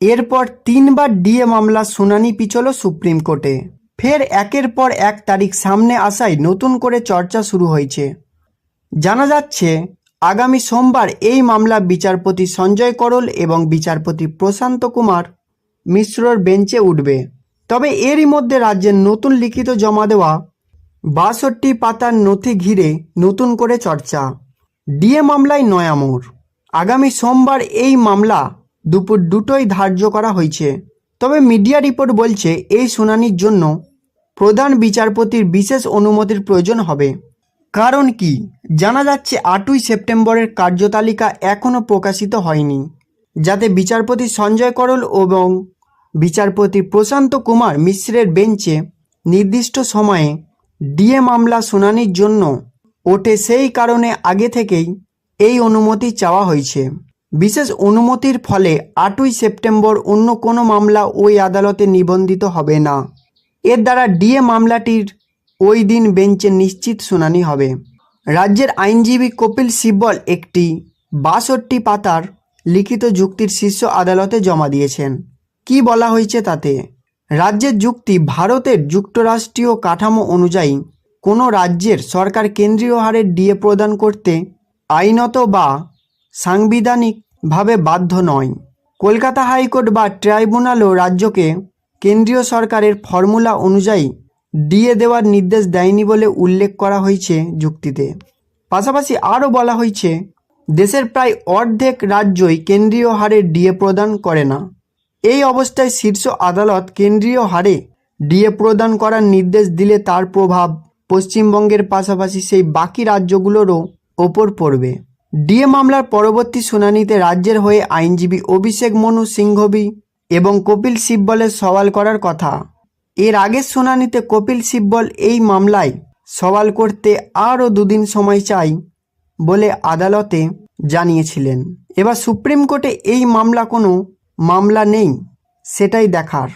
এরপর তিনবার ডিএ মামলা শুনানি পিছল সুপ্রিম কোর্টে। ফের একের পর এক তারিখ সামনে আসায় নতুন করে চর্চা শুরু হয়েছে। জানা যাচ্ছে, আগামী সোমবার এই মামলা বিচারপতি সঞ্জয় করল এবং বিচারপতি প্রশান্ত কুমার মিশ্রর বেঞ্চে উঠবে। তবে এরই মধ্যে রাজ্যের নতুন লিখিত জমা দেওয়া বাষট্টি পাতার নথি ঘিরে নতুন করে চর্চা। ডিএ মামলায় নয়ামোড়। আগামী সোমবার এই মামলা দুপুর দুটোই ধার্য করা হয়েছে। তবে মিডিয়া রিপোর্ট বলছে, এই শুনানির জন্য প্রধান বিচারপতির বিশেষ অনুমতির প্রয়োজন হবে। কারণ কি? জানা যাচ্ছে, আটই সেপ্টেম্বরের কার্যতালিকা এখনও প্রকাশিত হয়নি, যাতে বিচারপতি সঞ্জয় করল এবং বিচারপতি প্রশান্ত কুমার মিশ্রের বেঞ্চে নির্দিষ্ট সময়ে ডিএ মামলা শুনানির জন্য ওঠে সেই কারণে আগে থেকেই এই অনুমতি চাওয়া হয়েছে। বিশেষ অনুমতির ফলে আটই সেপ্টেম্বর অন্য কোনো মামলা ওই আদালতে নিবন্ধিত হবে না। এর দ্বারা ডিএ মামলাটির ওই দিন বেঞ্চে নিশ্চিত শুনানি হবে। রাজ্যের আইনজীবী কপিল সিব্বল একটি বাষট্টি পাতার লিখিত যুক্তির শীর্ষ আদালতে জমা দিয়েছেন। কি বলা হয়েছে তাতে? রাজ্যের যুক্তি ভারতের যুক্তরাষ্ট্রীয় কাঠামো অনুযায়ী কোনো রাজ্যের সরকার কেন্দ্রীয় হারে ডিএ প্রদান করতে আইনত বা সাংবিধানিকভাবে বাধ্য নয়। কলকাতা হাইকোর্ট বা ট্রাইব্যুনালও রাজ্যকে কেন্দ্রীয় সরকারের ফর্মুলা অনুযায়ী ডিএ দেওয়ার নির্দেশ দেয়নি বলে উল্লেখ করা হয়েছে যুক্তিতে। পাশাপাশি আরও বলা হয়েছে, দেশের প্রায় অর্ধেক রাজ্যই কেন্দ্রীয় হারে ডিএ প্রদান করে না। এই অবস্থায় শীর্ষ আদালত কেন্দ্রীয় হারে ডিএ প্রদান করার নির্দেশ দিলে তার প্রভাব পশ্চিমবঙ্গের পাশাপাশি সেই বাকি রাজ্যগুলোরও ওপর পড়বে। ডিএ মামলার পরবর্তী শুনানিতে রাজ্যের হয়ে আইনজীবী অভিষেক মনু সিংঘবি এবং কপিল সিব্বলের সওয়াল করার কথা। এর আগের শুনানিতে কপিল সিব্বল এই মামলায় সওয়াল করতে আরও দুদিন সময় চাই বলে আদালতে জানিয়েছিলেন। এবার সুপ্রিম কোর্টে এই মামলা কোনো মামলা নেই, সেটাই দেখার।